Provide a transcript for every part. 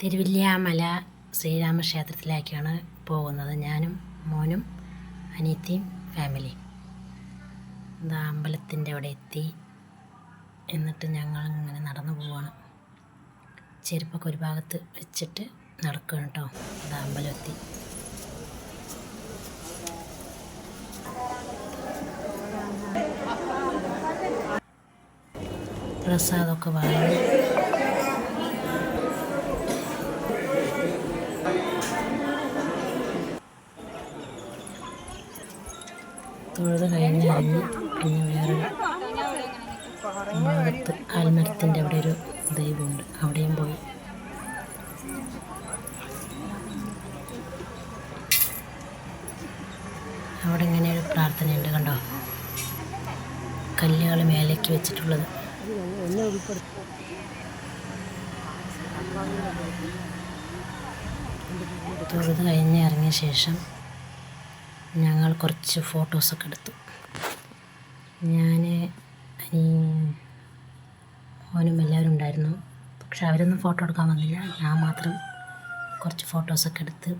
തിരുവില്യാമല ശ്രീരാമക്ഷേത്രത്തിലേക്കാണ് പോകുന്നത് ഞാനും മോനും അനിയത്തിയും ഫാമിലിയും എന്താ അമ്പലത്തിന്റെ അവിടെ എത്തി. എന്നിട്ട് ഞങ്ങൾ ഇങ്ങനെ നടന്നു പോവാണ്. ചെരുപ്പൊക്കെ ഒരു ഭാഗത്ത് വെച്ചിട്ട് നടക്കുകയാണ് കേട്ടോ. എന്താ അമ്പലം എത്തി. പ്രസാദമൊക്കെ വാങ്ങി. തൊഴുത് കഴിഞ്ഞായിരുന്നു പിന്നെ വേറൊരു ഭാഗത്ത് ആൽമരത്തിന്റെ അവിടെ ഒരു ദൈവമുണ്ട്. അവിടെയും പോയി. അവിടെ ഇങ്ങനെ ഒരു പ്രാർത്ഥനയുണ്ട് കണ്ടോ? കല്ലുകൾ മേലേക്ക് വെച്ചിട്ടുള്ളത്. തൊഴുത് കഴിഞ്ഞ് ഇറങ്ങിയ ശേഷം ഞങ്ങൾ കുറച്ച് ഫോട്ടോസൊക്കെ എടുത്തു. ഞാൻ മോനും എല്ലാവരും ഉണ്ടായിരുന്നു. പക്ഷെ അവരൊന്നും ഫോട്ടോ എടുക്കാൻ വന്നില്ല. ഞാൻ മാത്രം കുറച്ച് ഫോട്ടോസൊക്കെ എടുത്ത്.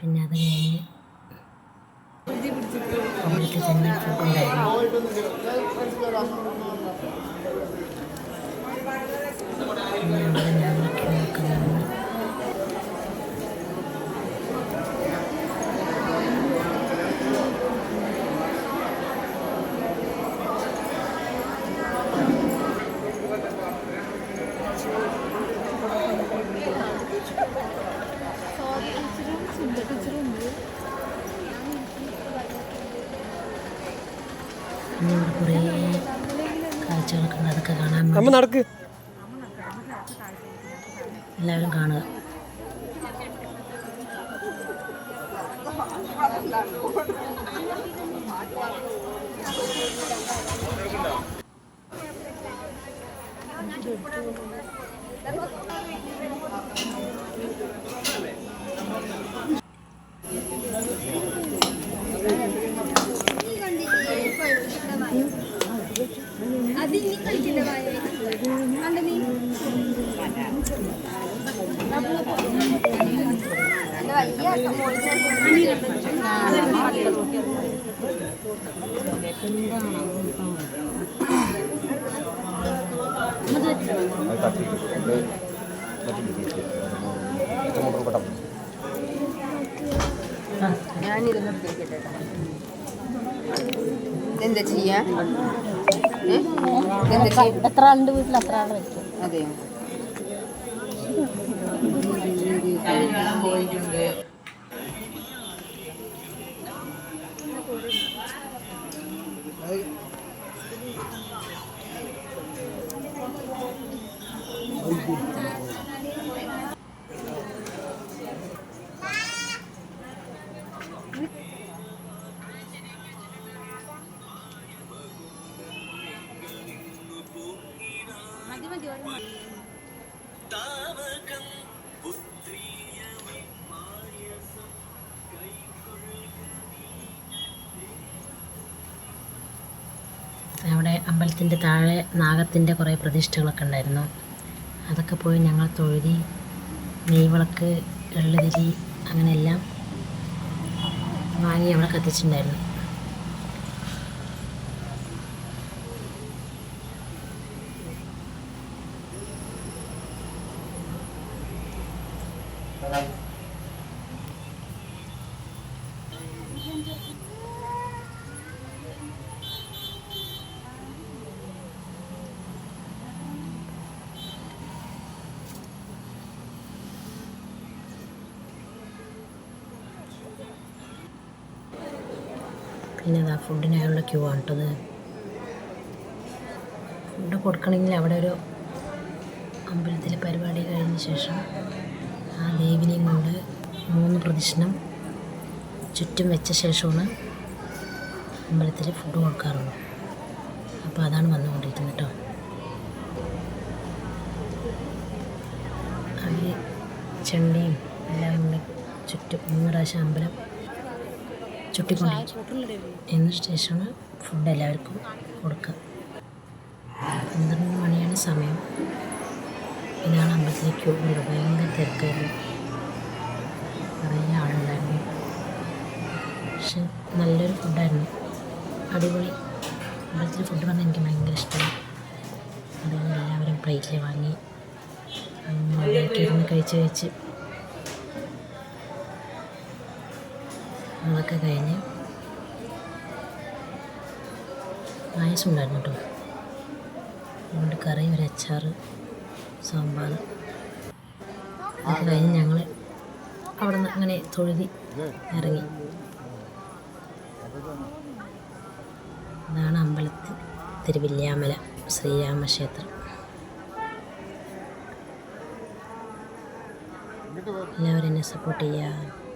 പിന്നെ അത് കഴിഞ്ഞ് അവിടുത്തെ തന്നെ ഫോട്ടോ ഉണ്ടായിരുന്നു കുറേ കാഴ്ചകളൊക്കെ ഉണ്ട്. അതൊക്കെ കാണാൻ നമ്മ നടക്ക്. എല്ലാവരും കാണുക. Thank ഇനി കളിക്കില്ല വായ കണ്ട നീ എന്താ ചെയ്യാ ഏ? എന്താ ചെയ്യാ എത്ര ആളുണ്ട് വീട്ടിൽ? അത്ര ആൾ വയ്ക്കും. അതെയോ? അവിടെ അമ്പലത്തിന്റെ താഴെ നാഗത്തിന്റെ കുറേ പ്രതിഷ്ഠകളൊക്കെ ഉണ്ടായിരുന്നു. അതൊക്കെ പോയി ഞങ്ങൾ തൊഴുതി നെയ്വിളക്ക് എള്ളുതിരി അങ്ങനെയെല്ലാം വാങ്ങി അവിടെ കത്തിച്ചിട്ടുണ്ടായിരുന്നു. പിന്നെ അതാ ഫുഡിനായുള്ള ക്യൂ ആണ് ഫുഡ് കൊടുക്കണമെങ്കിൽ അവിടെ ഒരു അമ്പലത്തിലെ പരിപാടി കഴിഞ്ഞ ശേഷം ആ ദേവിനെയും കൊണ്ട് മൂന്ന് പ്രദക്ഷിണം ചുറ്റും വെച്ച ശേഷമാണ് അമ്പലത്തിൽ ഫുഡ് കൊടുക്കാറുള്ളൂ അപ്പോൾ അതാണ് വന്നുകൊണ്ടിരിക്കുന്നത് കേട്ടോ അവർ ചെണ്ടിയും എല്ലാം കൊണ്ട് ചുറ്റും മൂന്ന് പ്രാവശ്യം അമ്പലം ചുട്ടിക്കൊണ്ടിരിക്കും എന്ന ശേഷമാണ് ഫുഡ് എല്ലാവർക്കും കൊടുക്കുക. പന്ത്രണ്ട് മണിയാണ് സമയം. ഇതാണ് അമ്പലത്തിലെ ക്യൂ ഭയങ്കര തിരക്കായിരുന്നു. നിറയെ ആളുണ്ടായിരുന്നു. പക്ഷെ നല്ലൊരു ഫുഡായിരുന്നു. അടിപൊളി. അമ്പലത്തിലെ ഫുഡ് പറഞ്ഞാൽ എനിക്ക് ഭയങ്കര ഇഷ്ടമായി അതുകൊണ്ട് എല്ലാവരും പ്ലേറ്റിൽ വാങ്ങി ഇരുന്ന് കഴിച്ച് കഴിച്ച് അതൊക്കെ കഴിഞ്ഞ് പായസം ഉണ്ടായിരുന്നു കേട്ടോ. അതുകൊണ്ട് കറി ഒരു അച്ചാറ്. സാമ്പാർ. അത് കഴിഞ്ഞ് ഞങ്ങൾ അവിടെ നിന്ന് അങ്ങനെ തൊഴുതി ഇറങ്ങി. അതാണ് അമ്പലത്തിൽ തിരുവില്യാമല ശ്രീരാമക്ഷേത്രം. എല്ലാവരും എന്നെ സപ്പോർട്ട് ചെയ്യുക